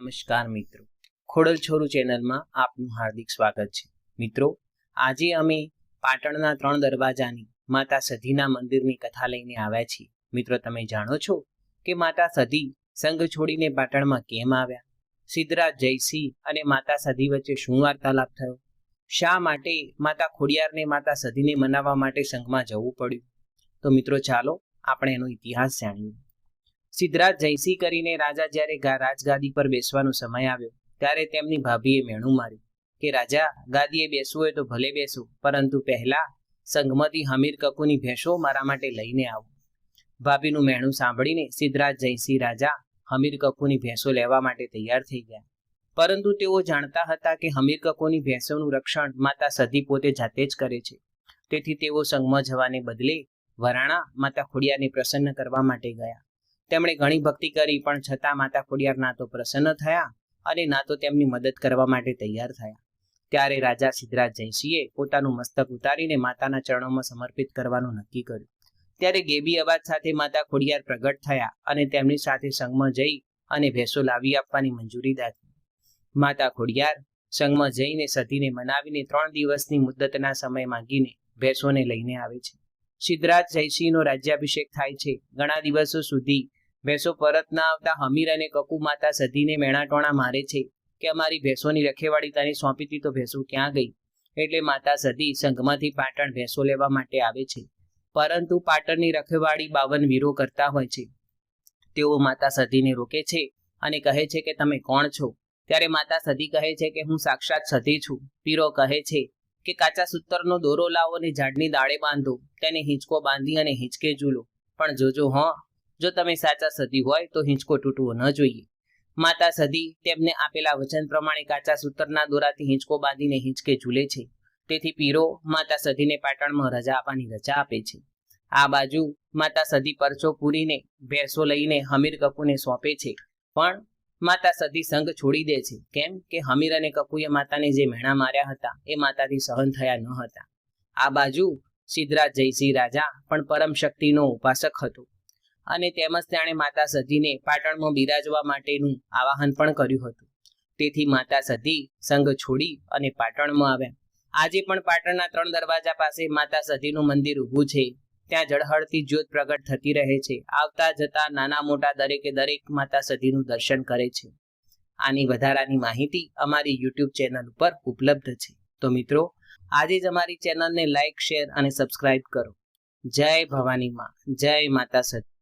નમસ્કાર મિત્રો. ખોડલ છોરું ચેનલમાં આપનું હાર્દિક સ્વાગત છે. મિત્રો, આજે અમે પાટણના ત્રણ દરવાજાની માતા સધીના મંદિરની કથા લઈને આવ્યા છીએ. મિત્રો, તમે જાણો છો કે માતા સધી સંઘ છોડીને પાટણમાં કેમ આવ્યા? સિદ્ધરાજ જયસિંહ અને માતા સધી વચ્ચે શું વાર્તાલાપ થયો? શા માટે માતા ખોડિયારને માતા સધીને મનાવવા માટે સંઘમાં જવું પડ્યું? તો મિત્રો, ચાલો આપણે એનો ઇતિહાસ જાણીએ. સિદ્ધરાજ જયસિંહ કરીને રાજા જ્યારે રાજગાદી પર બેસવાનો સમય આવ્યો, ત્યારે તેમની ભાભીએ મેણું માર્યું કે, રાજા, ગાદીએ બેસવું હોય તો ભલે બેસો, પરંતુ પહેલા સંગમતી હમીર કકુની ભેંસો મારા માટે લઈને આવો. ભાભીનું મેણું સાંભળીને સિદ્ધરાજ જયસિંહ રાજા હમીર કકુની ભેંસો લેવા માટે તૈયાર થઈ ગયા. પરંતુ તેઓ જાણતા હતા કે હમીર કકુની ભેંસોનું રક્ષણ માતા સધી પોતે જાતે જ કરે છે. તેથી તેઓ સંગમાં જવાને બદલે વરાણા માતા ખોડિયાને પ્રસન્ન કરવા માટે ગયા. તેમણે ઘણી ભક્તિ કરી, પણ છતાં માતા ખોડિયાર ના તો પ્રસન્ન થયા અને ના તો તેમની મદદ કરવા માટે તૈયાર થયા. ત્યારે રાજા સિદ્ધરાજ જયસિંહે પોતાનું મસ્તક ઉતારીને માતાના ચરણોમાં સમર્પિત કરવાનું નક્કી કર્યું. ત્યારે ગેબી અવાજ સાથે માતા ખોડિયાર પ્રગટ થયા અને તેમની સાથે સંઘમાં જઈ અને ભેંસો લાવી આપવાની મંજૂરી દાખવી. માતા ખોડિયાર સંઘમાં જઈને સતીને મનાવીને ત્રણ દિવસની મુદ્દતના સમય માંગીને ભેંસોને લઈને આવે છે. સિદ્ધરાજ જયસિંહનો રાજ્યાભિષેક થાય છે. ઘણા દિવસો સુધી ભેંસો પરત ના આવતા હમીર અને કકુ માતા સધીને મેણાટોણા મારે છે કે અમારી ભેંસોની રખેવાળી તારી સોંપીતી તો ભેંસો ક્યાં ગઈ? એટલે માતા સધી સંઘમાંથી પાટણ ભેંસો લેવા માટે આવે છે. પરંતુ પાટણની રખેવાળી બાવન વીરો કરતા હોય છે. તેઓ માતા સધીને રોકે છે અને કહે છે કે તમે કોણ છો? ત્યારે માતા સધી કહે છે કે હું સાક્ષાત સધી છું. પીરો કહે છે કે કાચા સૂતરનો દોરો લાવો અને ઝાડની દાળે બાંધો. તેને હિંચકો બાંધી અને હિંચકે ઝૂલો. પણ જોજો હા જો તમે સાચા સદી હોય તો હિંચકો તૂટવો ન જોઈએ. માતા સદી તેમને આપેલા વચન પ્રમાણે કાચા સૂતરના દોરાથી હિંચકો બાંધીને હિંચકે ઝૂલે છે. તેથી પીરો માતા સધીને પાટણમાં રજા આપવાની રજા આપે છે. આ બાજુ માતા સદી પરચો પૂરીને, ભેંસો લઈને હમીર કપૂને સોંપે છે. પણ માતા સધી સંઘ છોડી દે છે. કેમ કે હમીર અને કપૂએ માતાને જે મેણા માર્યા હતા, એ માતાથી સહન થયા ન હતા. આ બાજુ સિદ્ધરાજ જયસિંહ રાજા પણ પરમ શક્તિનો ઉપાસક હતો. અને તેમજ તેણે માતા સધીને પાટણમાં બિરાજવા માટેનું આવાહન પણ કર્યું હતું. તેથી માતા સધી સંઘ છોડી અને પાટણમાં આવ્યા. આજે પણ પાટણના ત્રણ દરવાજા પાસે માતા સધીનું મંદિર ઊભું છે. ત્યાં જળહળતી જ્યોત પ્રગટ થતી રહે છે. આવતા જતા નાના મોટા દરેકે દરેક માતા સધીનું દર્શન કરે છે. આની વધારાની માહિતી અમારી યુટ્યુબ ચેનલ ઉપર ઉપલબ્ધ છે. તો મિત્રો, આજે જ અમારી ચેનલને લાઈક, શેર અને સબસ્ક્રાઇબ કરો. જય ભવાની માં. જય માતા સતી